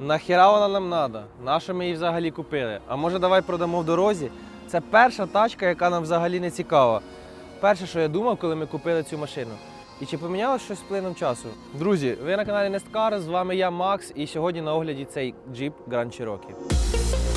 Нахіра вона нам треба? Нащо ми її взагалі купили? А може давай продамо в дорозі? Це перша тачка, яка нам взагалі не цікава. Перше, що я думав, коли ми купили цю машину. І чи помінялось щось з плином часу? Друзі, ви на каналі Несткар, з вами я, Макс, і сьогодні на огляді цей джип Grand Cherokee.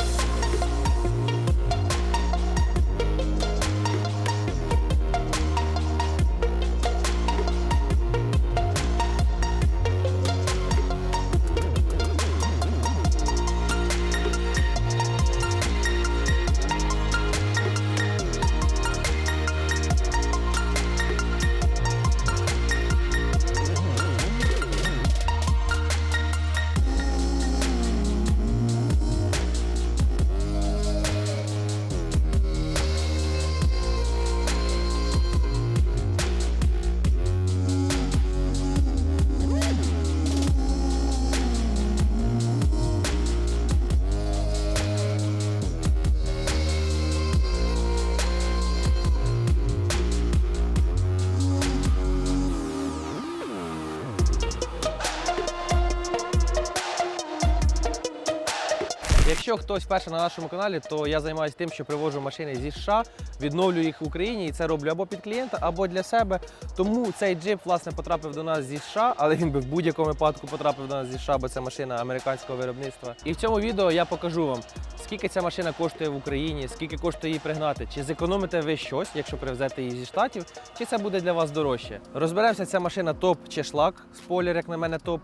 Якщо хтось вперше на нашому каналі, то я займаюся тим, що привожу машини зі США, відновлюю їх в Україні, і це роблю або під клієнта, або для себе. Тому цей джип власне потрапив до нас зі США, але він би в будь-якому випадку потрапив до нас зі США, бо це машина американського виробництва. І в цьому відео я покажу вам, скільки ця машина коштує в Україні, скільки коштує її пригнати, чи зекономите ви щось, якщо привезете її зі штатів, чи це буде для вас дорожче. Розберемося, ця машина топ чи шлак, спойлер, як на мене, топ.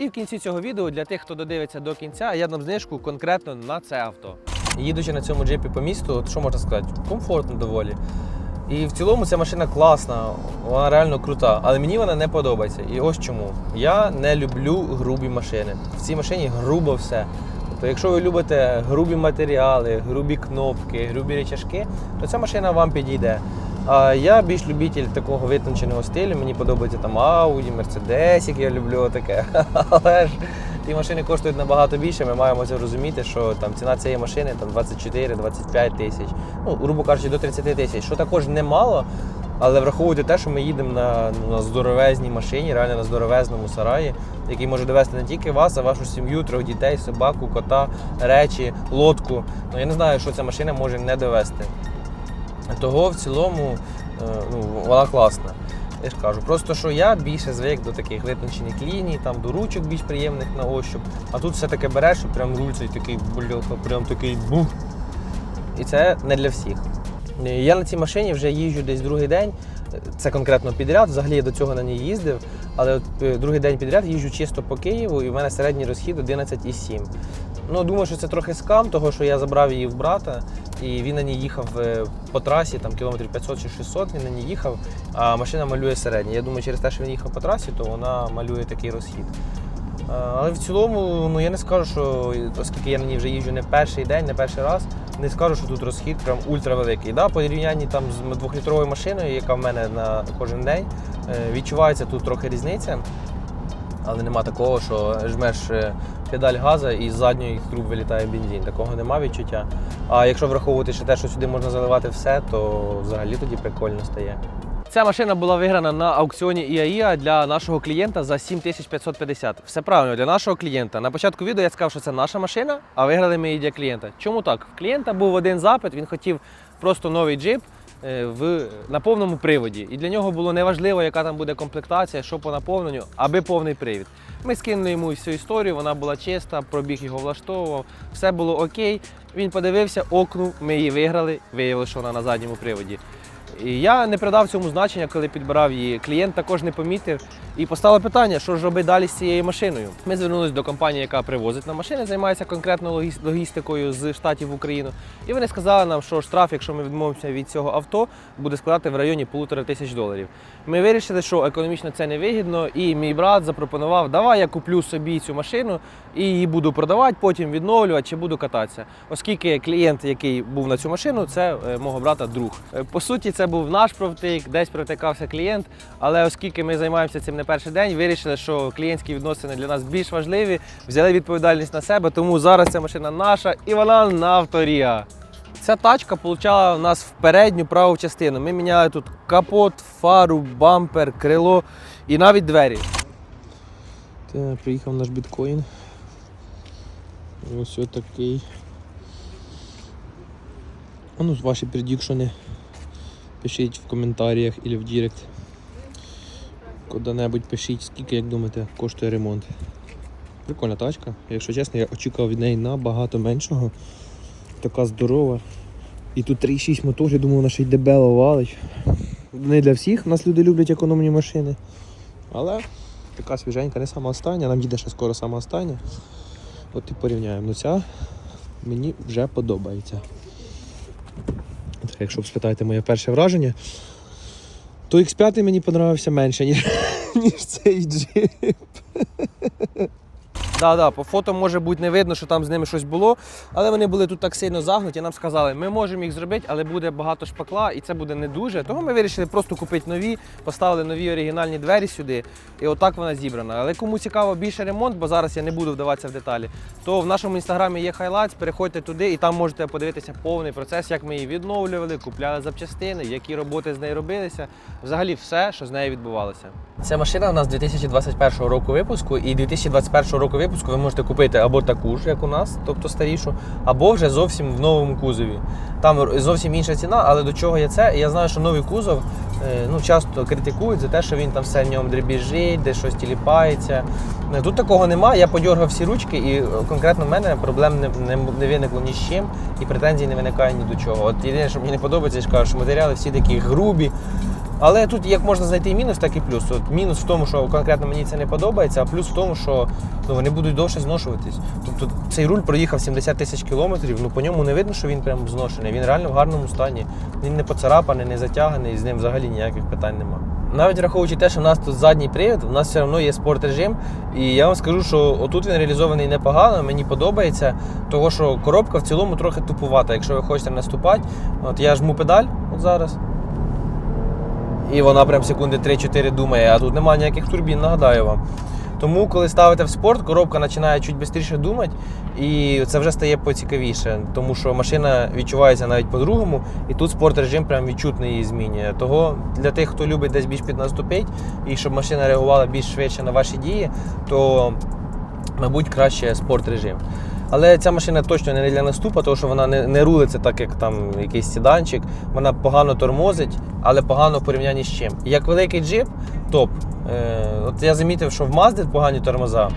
І в кінці цього відео для тих, хто додивиться до кінця, я дам знижку конкретно на це авто. Їдучи на цьому джипі по місту, що можна сказати, комфортно доволі. І в цілому ця машина класна, вона реально крута, але мені вона не подобається. І ось чому. Я не люблю грубі машини. В цій машині грубо все. Тобто, якщо ви любите грубі матеріали, грубі кнопки, грубі речашки, то ця машина вам підійде. А я більш любитель такого витонченого стилю. Мені подобається там Audi, Mercedes, я люблю таке. Але ж ті машини коштують набагато більше. Ми маємо це розуміти, що там ціна цієї машини там 24-25 тисяч, ну, грубо кажучи, до 30 тисяч, що також немало. Але враховуйте те, що ми їдемо на, на здоровезній машині, реально на здоровезному сараї, який може довести не тільки вас, а вашу сім'ю, трьох дітей, собаку, кота, речі, лодку. Ну я не знаю, що ця машина може не довести. Того в цілому е, ну, вона класна. Я ж кажу, просто що я більше звик до таких витончених ліній, там до ручок більш приємних на ощуп. А тут все таке береш, і прям руль цей такий бульоха, прям такий бух. І це не для всіх. Е, Я на цій машині вже їжджу десь другий день. Це конкретно підряд. Взагалі я до цього на ній їздив, але от е, другий день підряд їжджу чисто по Києву, і в мене середній розхід 11,7. Ну, думаю, що це трохи скам, того що я забрав її в брата, і він на ній їхав е, по трасі, там кілометрів 500 чи 600, він на ній їхав, а машина малює середній. Я думаю, через те, що він їхав по трасі, то вона малює такий розхід. Е, Але в цілому, ну я не скажу, що оскільки я на ній вже їжджу не перший день, не перший раз, не скажу, що тут розхід прям ультравеликий. Да, по порівнянні там з двохлітровою машиною, яка в мене на кожен день, е, відчувається тут трохи різниця. Але нема такого, що жмеш педаль газа і з задньої труб вилітає бензин. Такого нема відчуття. А якщо враховувати ще те, що сюди можна заливати все, то взагалі тоді прикольно стає. Ця машина була виграна на аукціоні IAIA для нашого клієнта за 7550. Все правильно, для нашого клієнта. На початку відео я сказав, що це наша машина, а виграли ми її для клієнта. Чому так? В клієнта був один запит, він хотів просто новий джип в, на повному приводі. І для нього було неважливо, яка там буде комплектація, що по наповненню, аби повний привід. Ми скинули йому всю історію, вона була чиста, пробіг його влаштовував, все було окей. Він подивився, окнув, ми її виграли, виявили, що вона на задньому приводі. І я не придав цьому значення, коли підбирав її. Клієнт також не помітив. І постало питання, що ж робити далі з цією машиною. Ми звернулися до компанії, яка привозить на машини, займається конкретно логістикою з штатів в Україну. І вони сказали нам, що штраф, якщо ми відмовимося від цього авто, буде складати в районі полутора тисяч доларів. Ми вирішили, що економічно це не вигідно, і мій брат запропонував, давай я куплю собі цю машину і її буду продавати, потім відновлювати чи буду кататися. Оскільки клієнт, який був на цю машину, це е, мого брата друг. Е, По суті, це був наш провтик, десь протикався клієнт. Але оскільки ми займаємося цим не перший день, вирішили, що клієнтські відносини для нас більш важливі, взяли відповідальність на себе, тому зараз ця машина наша і вона на авторія. Ця тачка получала в нас в передню праву частину. Ми міняли тут капот, фару, бампер, крило і навіть двері. Приїхав наш біткоін. Ось отакий. Ну, ваші предікшени пишіть в коментарях або в Директ. Куди-небудь пишіть, скільки, як думаєте, коштує ремонт. Прикольна тачка. Якщо чесно, я очікував від неї набагато меншого. Така здорова. І тут 3,6 мотор, я думаю, вона ще й дебело валить. Не для всіх, у нас люди люблять економні машини. Але така свіженька, не сама остання, нам їде ще скоро сама остання. От і порівняємо. Ну ця мені вже подобається. Якщо ви спитаєте моє перше враження, то X5 мені подобався менше, ніж, ніж цей джип. Да, да, по фото може бути не видно, що там з ними щось було, але вони були тут так сильно загнуті. Нам сказали, ми можемо їх зробити, але буде багато шпакла і це буде не дуже. Того ми вирішили просто купити нові, поставили нові оригінальні двері сюди, і отак вона зібрана. Але кому цікаво більше ремонт, бо зараз я не буду вдаватися в деталі, то в нашому інстаграмі є хайлайтс, переходьте туди і там можете подивитися повний процес, як ми її відновлювали, купляли запчастини, які роботи з нею робилися. Взагалі все, що з нею відбувалося. Ця машина у нас 2021 року випуску, і 2021 року випуску ви можете купити або таку ж, як у нас, тобто старішу, або вже зовсім в новому кузові. Там зовсім інша ціна, але до чого є це? Я знаю, що новий кузов е, ну, часто критикують за те, що він там все в ньому дребіжить, де щось тіліпається. Е, Тут такого немає. Я подьоргав всі ручки, і е, конкретно в мене проблем не, не, не виникло ні з чим, і претензій не виникає ні до чого. От єдине, що мені не подобається, я ж кажу, що матеріали всі такі грубі. Але тут як можна знайти мінус, так і плюс. От мінус в тому, що конкретно мені це не подобається, а плюс в тому, що ну, вони будуть довше зношуватись. Тобто цей руль проїхав 70 тисяч кілометрів, ну по ньому не видно, що він прям зношений. Він реально в гарному стані. Він не поцарапаний, не затяганий, з ним взагалі ніяких питань немає. Навіть враховуючи те, що в нас тут задній привід, у нас все одно є спорт режим. І я вам скажу, що отут він реалізований непогано, мені подобається, того що коробка в цілому трохи тупувата. Якщо ви хочете наступати, от я жму педаль от зараз. І вона прям секунди 3-4 думає, а тут немає ніяких турбін, нагадаю вам. Тому, коли ставите в спорт, коробка починає чуть швидше думати, і це вже стає поцікавіше, тому що машина відчувається навіть по-другому, і тут спорт режим прям відчутно її змінює. Того для тих, хто любить десь більш піднаступити, і щоб машина реагувала більш швидше на ваші дії, то, мабуть, краще спорт режим. Але ця машина точно не для наступу, тому що вона не, не рулиться так, як там якийсь сіданчик. Вона погано тормозить, але погано в порівнянні з чим. Як великий джип, топ. Е, от я замітив, що в Mazda погані тормоза.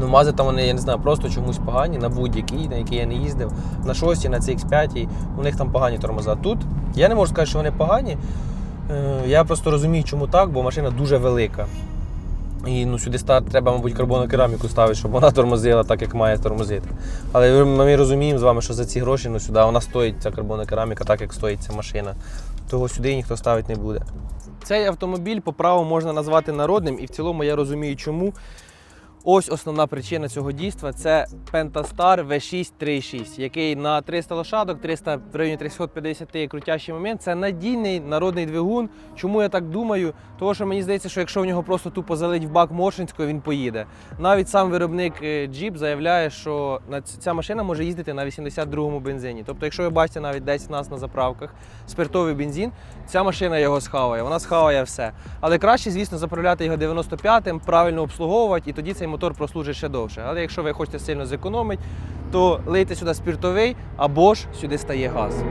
Ну, Мази там вони, я не знаю, просто чомусь погані, на будь-якій, на якій я не їздив. На 6, на CX5, у них там погані тормоза. Тут я не можу сказати, що вони погані. Е, Я просто розумію, чому так, бо машина дуже велика. І ну, сюди треба, мабуть, карбонокераміку ставити, щоб вона тормозила так, як має тормозити. Але ми розуміємо з вами, що за ці гроші ну, сюди вона стоїть, ця карбонокераміка, так як стоїть ця машина. Того сюди ніхто ставити не буде. Цей автомобіль по праву можна назвати народним, і в цілому я розумію, чому. Ось основна причина цього дійства це Pentastar V6 3.6, який на 300 лошадок, 300, в районі 350 крутящий момент. Це надійний народний двигун. Чому я так думаю? Тому що мені здається, що якщо в нього просто тупо залить в бак Моршинського, він поїде. Навіть сам виробник е, Jeep заявляє, що ця машина може їздити на 82-му бензині. Тобто, якщо ви бачите навіть десь в нас на заправках спиртовий бензин, ця машина його схаває, вона схаває все. Але краще, звісно, заправляти його 95-м, правильно обслуговувати, і тоді цей мотор прослужить ще довше. Але якщо ви хочете сильно зекономити, то лийте сюди спиртовий або ж сюди стає газ.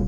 Е,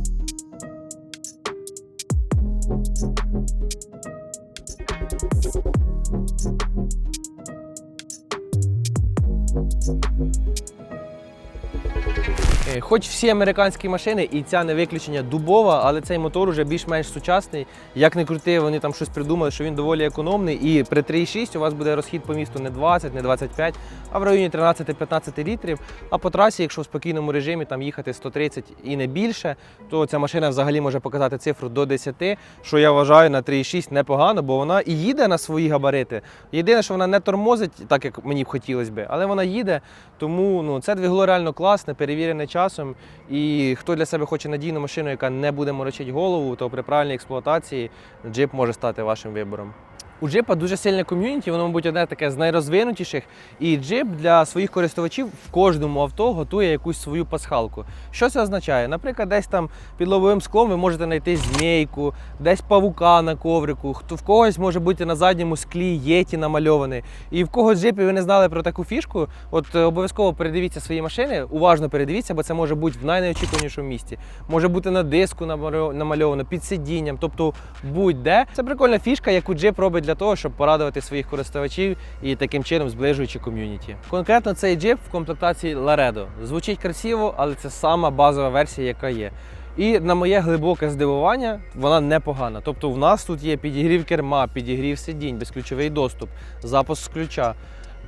Хоч всі американські машини, і ця не виключення дубова, але цей мотор уже більш-менш сучасний. Як не крути, вони там щось придумали, що він доволі економний. І при 3,6 у вас буде розхід по місту не 20, не 25, а в районі 13-15 літрів. А по трасі, якщо в спокійному режимі там їхати 130 і не більше, то ця машина взагалі може показати цифру до 10, що я вважаю на 3,6 непогано, бо вона і їде на свої габарити. Єдине, що вона не тормозить, так як мені б хотілося би, але вона їде. Тому ну, це двигло реально класне, перевірене часом. І хто для себе хоче надійну машину, яка не буде морочити голову, то при правильній експлуатації джип може стати вашим вибором. У джипа дуже сильне ком'юніті, воно, мабуть, одне таке з найрозвинутіших. І джип для своїх користувачів в кожному авто готує якусь свою пасхалку. Що це означає? Наприклад, десь там під лобовим склом ви можете знайти змійку, десь павука на коврику, хто в когось може бути на задньому склі єті намальований. І в когось джипі ви не знали про таку фішку. От е, обов'язково передивіться свої машини, уважно передивіться, бо це може бути в найнеочікуванішому місці. Може бути на диску намальовано, під сидінням, тобто будь-де. Це прикольна фішка, яку джип робить для того, щоб порадувати своїх користувачів і таким чином зближуючи ком'юніті. Конкретно цей джип в комплектації Laredo. Звучить красиво, але це сама базова версія, яка є. І на моє глибоке здивування, вона непогана. Тобто, в нас тут є підігрів керма, підігрів сидінь, безключовий доступ, запуск з ключа.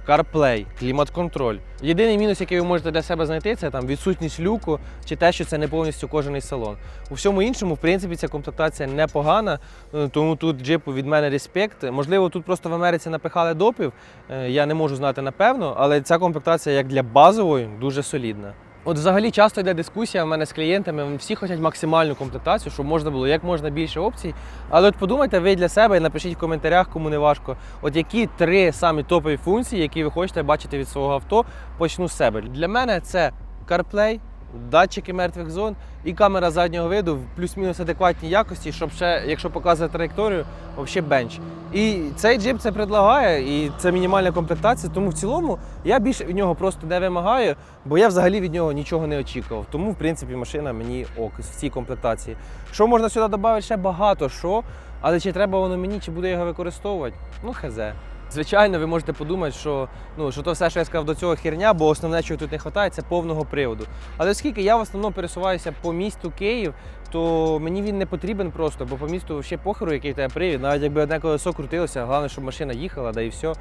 CarPlay, клімат-контроль. Єдиний мінус, який ви можете для себе знайти, це там відсутність люку чи те, що це не повністю кожен салон. У всьому іншому, в принципі, ця комплектація непогана, е, тому тут джипу від мене респект. Можливо, тут просто в Америці напихали допів, е, я не можу знати напевно, але ця комплектація як для базової дуже солідна. От взагалі часто йде дискусія в мене з клієнтами, всі хочуть максимальну комплектацію, щоб можна було як можна більше опцій. Але от подумайте ви для себе і напишіть в коментарях, кому не важко, от які три самі топові функції, які ви хочете бачити від свого авто, почну з себе. Для мене це CarPlay, датчики мертвих зон і камера заднього виду в плюс-мінус адекватній якості, щоб ще, якщо показує траєкторію, взагалі бенч. І цей джип це предлагає, і це мінімальна комплектація. Тому в цілому я більше від нього просто не вимагаю, бо я взагалі від нього нічого не очікував. Тому, в принципі, машина мені ок в цій комплектації. Що можна сюди додати? Ще багато що, але чи треба воно мені, чи буду його використовувати? Ну, хезе. Звичайно, ви можете подумати, що, ну, що то все, що я сказав до цього херня, бо основне, чого тут не вистачає, це повного приводу. Але оскільки я в основному пересуваюся по місту Київ, то мені він не потрібен просто, бо по місту ще похеру, який тебе привід, навіть якби одне колесо крутилося, головне, щоб машина їхала, да і все.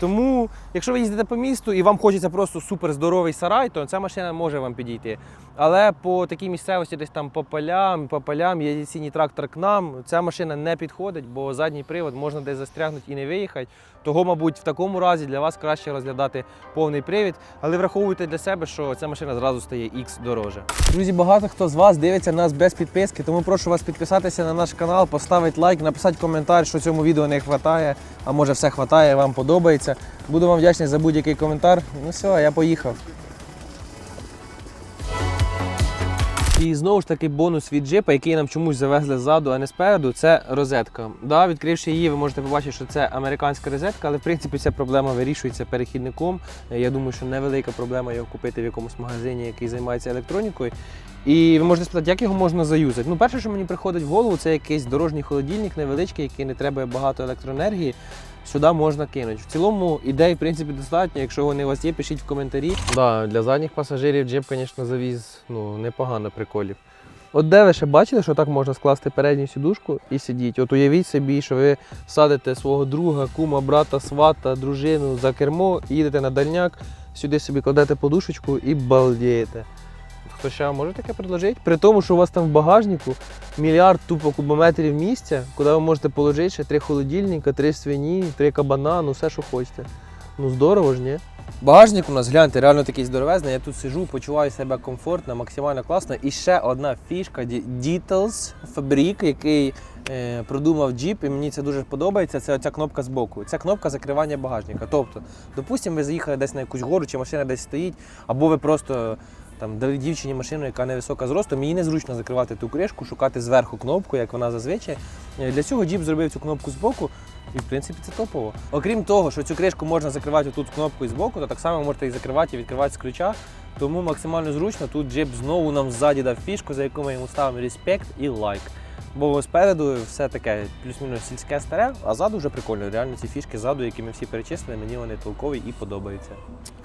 Тому, якщо ви їздите по місту і вам хочеться просто супер здоровий сарай, то ця машина може вам підійти. Але по такій місцевості, десь там по полям, по полям, є синій трактор к нам, ця машина не підходить, бо задній привод можна десь застрягнути і не виїхати. Того, мабуть, в такому разі для вас краще розглядати повний привід, але враховуйте для себе, що ця машина зразу стає X дороже. Друзі, багато хто з вас дивиться нас без підписки, тому прошу вас підписатися на наш канал, поставити лайк, написати коментар, що цьому відео не вистачає, а може все вистачає, вам подобається. Буду вам вдячний за будь-який коментар. Ну все, я поїхав. І знову ж таки бонус від джипа, який нам чомусь завезли ззаду, а не спереду, це розетка. Да, відкривши її, ви можете побачити, що це американська розетка, але в принципі ця проблема вирішується перехідником. Е, Я думаю, що невелика проблема його купити в якомусь магазині, який займається електронікою. І ви можете спитати, як його можна заюзати. Ну, перше, що мені приходить в голову, це якийсь дорожній холодильник невеличкий, який не треба багато електроенергії. Сюди можна кинути. В цілому ідей, в принципі, достатньо. Якщо вони у вас є, пишіть в коментарі. Да, для задніх пасажирів джип, звісно, завіз ну, непогано приколів. От де ви ще бачили, що так можна скласти передню сідушку і сидіти? От уявіть собі, що ви садите свого друга, кума, брата, свата, дружину за кермо, їдете на дальняк, сюди собі кладете подушечку і балдієте. Хто ще може таке предложити? При тому, що у вас там в багажнику мільярд тупо кубометрів місця, куди ви можете положити ще три холодильника, три свині, три кабана, ну все, що хочете. Ну здорово ж, ні? Багажник у нас, гляньте, реально такий здоровезний. Я тут сижу, почуваю себе комфортно, максимально класно. І ще одна фішка Details Fabric, який е, продумав Jeep, і мені це дуже подобається. Це оця кнопка збоку. Це кнопка закривання багажника. Тобто, допустимо, ви заїхали десь на якусь гору, чи машина десь стоїть, або ви просто. Там дівчині машину, яка невисока зростом, їй незручно закривати ту кришку, шукати зверху кнопку, як вона зазвичай. Е, Для цього джіп зробив цю кнопку збоку, і в принципі це топово. Окрім того, що цю кришку можна закривати тут кнопкою збоку, то так само можете і закривати і відкривати з ключа. Тому максимально зручно. Тут джип знову нам ззаді дав фішку, за яку ми йому ставимо респект і лайк. Бо спереду все таке плюс-мінус сільське старе, а ззаду вже прикольно. Реально ці фішки ззаду, які ми всі перечислили, мені вони толкові і подобаються.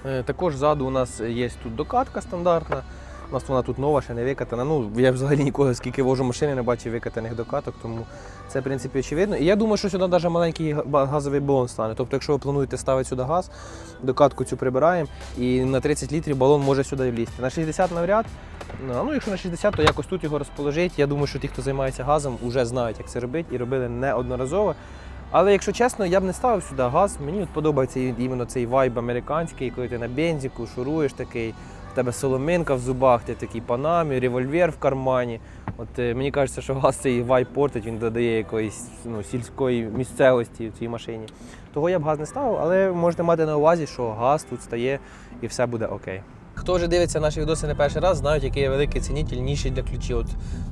Е, Також ззаду у нас є тут докатка стандартна. У нас вона тут нова, ще не викатана. Ну, я взагалі ніколи, скільки вожу машини, не бачив викатаних докаток, тому це, в принципі, очевидно. І я думаю, що сюди навіть маленький газовий балон стане. Тобто, якщо ви плануєте ставити сюди газ, докатку цю прибираємо, і на 30 літрів балон може сюди влізти. На 60 навряд. Ну, ну, якщо на 60, то якось тут його розположить. Я думаю, що ті, хто займається газом, вже знають, як це робити, і робили неодноразово. Але якщо чесно, я б не ставив сюди газ. Мені от подобається іменно цей вайб американський, коли ти на бензику шуруєш такий, в тебе соломинка в зубах, ти такий панамі, револьвер в кармані. От е, мені кажеться, що газ цей вайп портить, він додає якоїсь ну, сільської місцевості в цій машині. Того я б газ не ставив, але можете мати на увазі, що газ тут стає і все буде окей. Хто вже дивиться наші відоси не перший раз, знають, який я великий цінитель ніші для ключів. От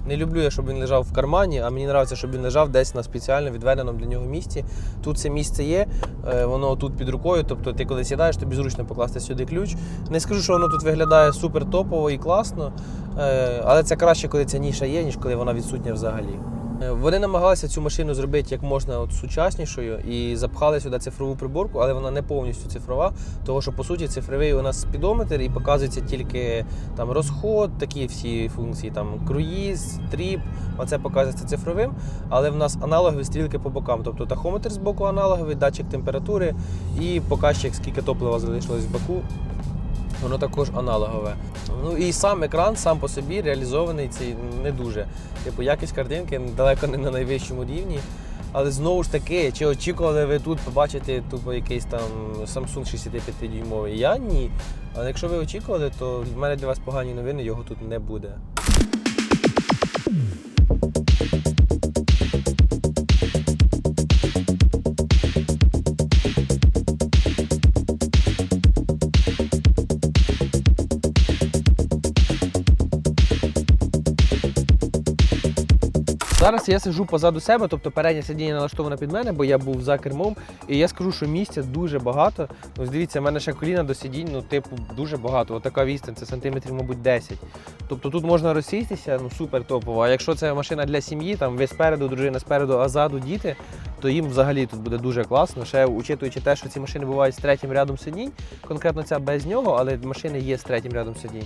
не люблю я, щоб він лежав в кармані, а мені подобається, щоб він лежав десь на спеціально відведеному для нього місці. Тут це місце є, е, воно тут під рукою. Тобто ти коли сідаєш, тобі зручно покласти сюди ключ. Не скажу, що воно тут виглядає супер топово і класно, е, але це краще, коли ця ніша є, ніж коли вона відсутня взагалі. Е, Вони намагалися цю машину зробити як можна от сучаснішою і запхали сюди цифрову приборку, але вона не повністю цифрова, тому що по суті цифровий у нас спідометр і показується тільки там розход, такі всі функції, там круїз, тріп, оце показується цифровим. Але в нас аналогові стрілки по бокам, тобто тахометр з боку аналоговий, датчик температури і показчик, скільки топлива залишилось в баку. Воно також аналогове. Ну і сам екран сам по собі реалізований цей не дуже. Типу, якість картинки далеко не на найвищому рівні. Але знову ж таки, чи очікували ви тут побачити тупо якийсь там Samsung 65-дюймовий? Я ні. Але якщо ви очікували, то в мене для вас погані новини, його тут не буде. Зараз я сижу позаду себе, тобто переднє сидіння налаштоване під мене, бо я був за кермом. І я скажу, що місця дуже багато. Ось дивіться, в мене ще коліна до сидінь, ну, типу, дуже багато. Отака відстань, це сантиметрів, мабуть, 10. Тобто тут можна розсістися, ну супер топово. А якщо це машина для сім'ї, там ви спереду, дружина спереду, а ззаду діти, то їм взагалі тут буде дуже класно. Ще учитуючи те, що ці машини бувають з третім рядом сидінь, конкретно ця без нього, але машини є з третім рядом сидінь,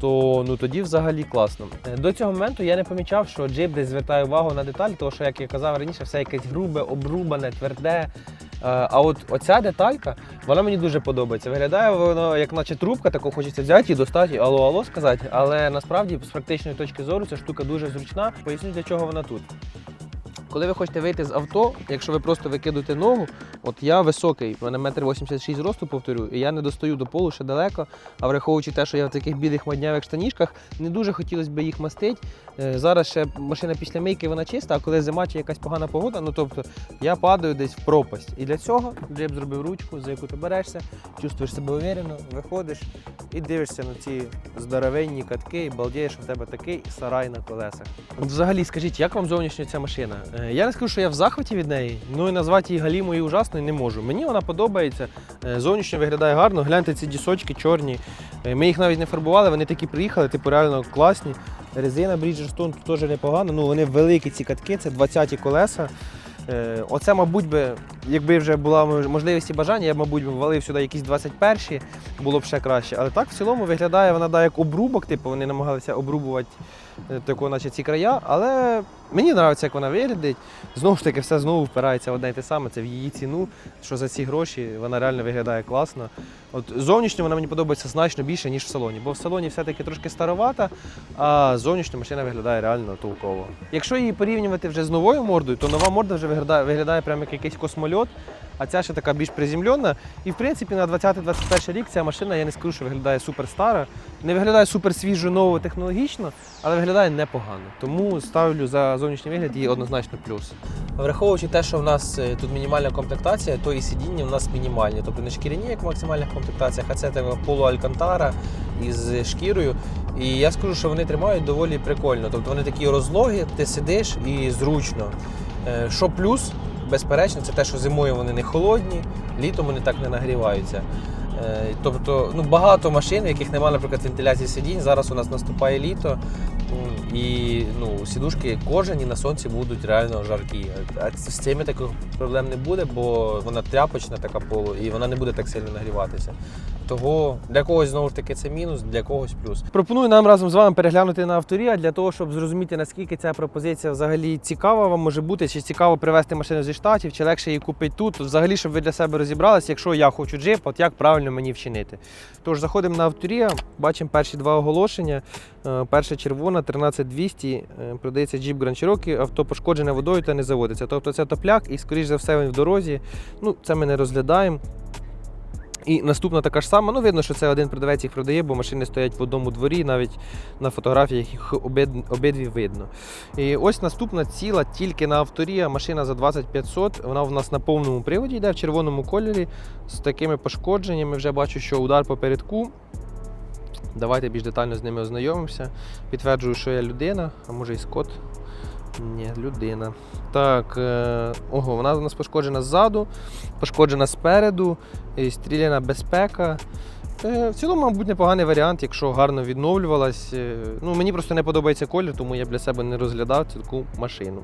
то ну тоді взагалі класно. Е, До цього моменту я не помічав, що джип десь звертає увагу на деталі, тому що, як я казав раніше, все якесь грубе, обрубане, тверде. Е, А от оця деталька, вона мені дуже подобається. Виглядає воно, як наче трубка, таку хочеться взяти і достати, алло, алло сказати. Але насправді з практичної точки зору ця штука дуже зручна. Поясню, для чого вона тут. Коли ви хочете вийти з авто, якщо ви просто викидуєте ногу, от я високий, в мене метр 86 росту, повторю, і я не достаю до полу ще далеко. А враховуючи те, що я в таких білих моднявих штанішках, не дуже хотілося б їх мастити. Е, Зараз ще машина після мийки вона чиста, а коли зима чи якась погана погода, ну тобто я падаю десь в пропасть. І для цього джип зробив ручку, за яку ти берешся, чувствуєш себе уверено, виходиш і дивишся на ці здоровенні катки і балдієш, що в тебе такий сарай на колесах. От взагалі, скажіть, як вам зовнішня ця машина? Е, Я не скажу, що я в захваті від неї, ну і назвати її галімою і ужасною не можу. Мені вона подобається, е, зовнішньо виглядає гарно. Гляньте ці дісочки чорні. Е, Ми їх навіть не фарбували, вони такі приїхали, типу реально класні. Резина Bridgestone тут теж непогано. Ну вони великі ці катки, це 20-ті колеса. Оце, мабуть, би, якби вже була можливість і бажання, я б, мабуть, би ввалив сюди якісь 21-ті, було б ще краще. Але так в цілому виглядає вона да, як обрубок, типу вони намагалися обрубувати е, таку, наче ці края. Але мені подобається, як вона виглядить. Знову ж таки, все знову впирається в одне й те саме. Це в її ціну, що за ці гроші вона реально виглядає класно. От зовнішньо вона мені подобається значно більше, ніж в салоні, бо в салоні все-таки трошки старовата, а зовнішньо машина виглядає реально толково. Якщо її порівнювати вже з новою мордою, то нова морда вже виглядає, виглядає прямо як якийсь космольот, а ця ще така більш приземлена. І в принципі на 20-21 рік ця машина, я не скажу, що виглядає супер стара, не виглядає супер свіжо, ново, технологічно, але виглядає непогано. Тому ставлю за зовнішній вигляд її однозначно плюс. Враховуючи те, що в нас е, тут мінімальна комплектація, то і сидіння в нас мінімальні, тобто не шкіряні, як в максимальних комплектаціях, а це така полуалькантара із шкірою. І я скажу, що вони тримають доволі прикольно. Тобто вони такі розлогі, ти сидиш і зручно. Е, Що плюс, безперечно, це те, що зимою вони не холодні, літом вони так не нагріваються. Е, Тобто ну, багато машин, в яких немає, наприклад, вентиляції сидінь. Зараз у нас наступає літо, і ну, сідушки кожені на сонці будуть реально жаркі. А з цими таких проблем не буде, бо вона тряпочна така полу, і вона не буде так сильно нагріватися. Того для когось знову ж таки це мінус, для когось плюс. Пропоную нам разом з вами переглянути на авторія для того, щоб зрозуміти наскільки ця пропозиція взагалі цікава вам може бути, чи цікаво привезти машину зі штатів, чи легше її купити тут. Взагалі, щоб ви для себе розібралися, якщо я хочу джип, от як правильно мені вчинити. Тож заходимо на авторія, бачимо перші два оголошення. Е, Перша червона 13200, е, продається Jeep Grand Cherokee, авто пошкоджене водою та не заводиться. Тобто це топляк і, скоріш за все, він в дорозі. Ну, це ми не розглядаємо. І наступна така ж сама. Ну, видно, що це один продавець їх продає, бо машини стоять в одному дворі, навіть на фотографіях їх обидві видно. І ось наступна ціла тільки на авторія машина за 2500. Вона в нас на повному приводі йде в червоному кольорі з такими пошкодженнями. Вже бачу, що удар по передку. Давайте більш детально з ними ознайомимося. Підтверджую, що я людина, а може і скот. Ні, людина. Так, е, ого, вона у нас пошкоджена ззаду, пошкоджена спереду, і стріляна безпека. Е, в цілому, мабуть, непоганий варіант, якщо гарно відновлювалась. Е, ну, мені просто не подобається колір, тому я для себе не розглядав цю таку машину.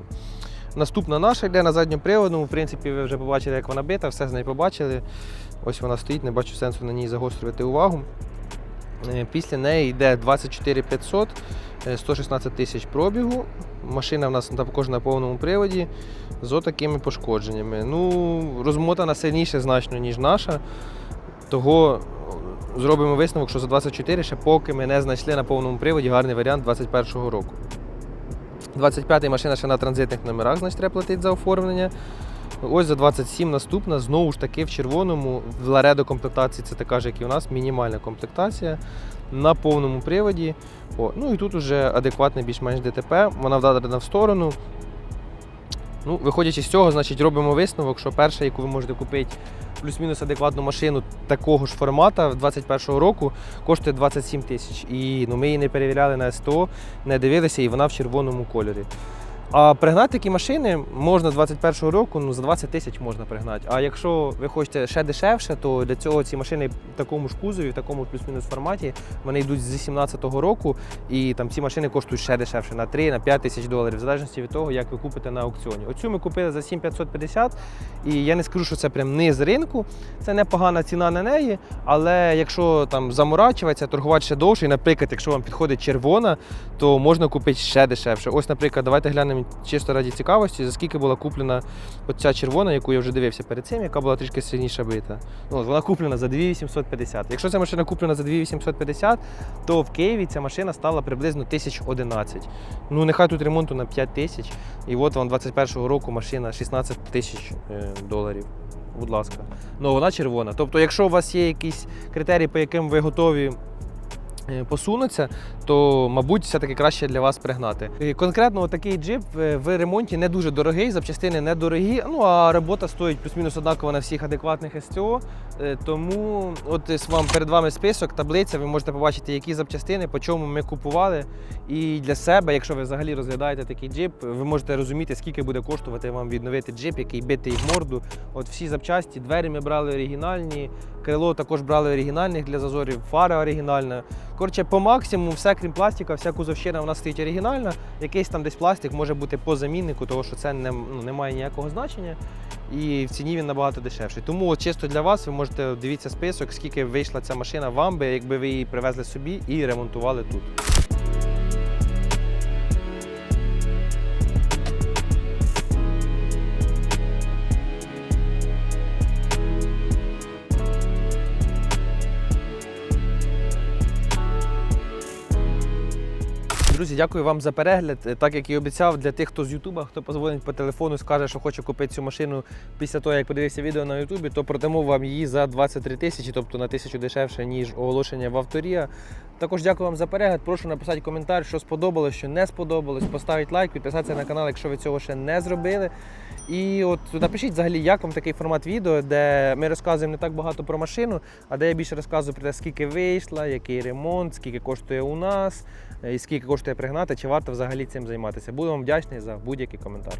Наступна наша йде на задньоприводному. В принципі, ви вже побачили, як вона бита, все з нею побачили. Ось вона стоїть, не бачу сенсу на ній загострювати увагу. Е, Після неї йде 24 500, е, 116 тисяч пробігу. Машина в нас також на повному приводі з отакими пошкодженнями. Ну, розмотана сильніше значно, ніж наша. Того е, зробимо висновок, що за 24 ще поки ми не знайшли на повному приводі гарний варіант 21-го року. 25-й машина ще на транзитних номерах, значить треба платити за оформлення. Ось за 27 наступна, знову ж таки в червоному, в Ларедо комплектації, це така ж, як і у нас, мінімальна комплектація на повному приводі. О, ну і тут уже адекватне більш-менш ДТП, вона вдадена в сторону. Ну, виходячи з цього, значить, робимо висновок, що перша, яку ви можете купити плюс-мінус адекватну машину такого ж формату 21-го року, коштує 27 тисяч. І ну, ми її не перевіряли на СТО, не дивилися, і вона в червоному кольорі. А пригнати такі машини можна 21-го року, ну за 20 тисяч можна пригнати. А якщо ви хочете ще дешевше, то для цього ці машини в такому ж кузові, в такому плюс-мінус форматі, вони йдуть з 17-го року, і там ці машини коштують ще дешевше на 3 на 5 тисяч доларів, в залежності від того, як ви купите на аукціоні. Оцю ми купили за 7550, і я не скажу, що це прям низ ринку. Це непогана ціна на неї. Але якщо там заморачуватися, торгувати ще довше, і, наприклад, якщо вам підходить червона, то можна купити ще дешевше. Ось, наприклад, давайте глянемо чисто раді цікавості, за скільки була куплена оця червона, яку я вже дивився перед цим, яка була трішки сильніша бита. Ну, вона куплена за 2850. Якщо ця машина куплена за 2850, то в Києві ця машина стала приблизно 1011. Ну, нехай тут ремонту на 5 тисяч. І от вам 21-го року машина 16 тисяч е, доларів. Будь ласка. Ну, вона червона. Тобто, якщо у вас є якісь критерії, по яким ви готові е, посунутися, то, мабуть, все-таки краще для вас пригнати. І конкретно такий джип е, в ремонті не дуже дорогий, запчастини недорогі, ну а робота стоїть плюс-мінус однаково на всіх адекватних СТО. Е, Тому от вам перед вами список, таблиця, ви можете побачити, які запчастини, по чому ми купували. І для себе, якщо ви взагалі розглядаєте такий джип, ви можете розуміти, скільки буде коштувати вам відновити джип, який битий в морду. От всі запчасті, двері ми брали оригінальні, крило також брали оригінальних для зазорів, фара оригінальна. Коротше, по максимуму, все крім пластика, вся кузовщина у нас стоїть оригінальна. Якийсь там десь пластик може бути по заміннику, тому що це не, ну, не має ніякого значення. І в ціні він набагато дешевший. Тому от чисто для вас ви можете дивіться список, скільки вийшла ця машина вам би, якби ви її привезли собі і ремонтували тут. Друзі, дякую вам за перегляд. Так як і обіцяв, для тих, хто з Ютуба, хто позвонить по телефону, скаже, що хоче купити цю машину після того, як подивився відео на Ютубі, то продамо вам її за 23 тисячі, тобто на тисячу дешевше, ніж оголошення в авторія. Також дякую вам за перегляд. Прошу написати коментар, що сподобалось, що не сподобалось. Поставити лайк, підписатися на канал, якщо ви цього ще не зробили. І от напишіть взагалі, як вам такий формат відео, де ми розказуємо не так багато про машину, а де я більше розказую про те, скільки вийшла, який ремонт, скільки коштує у нас, і скільки коштує пригнати, чи варто взагалі цим займатися. Буду вам вдячний за будь-який коментар.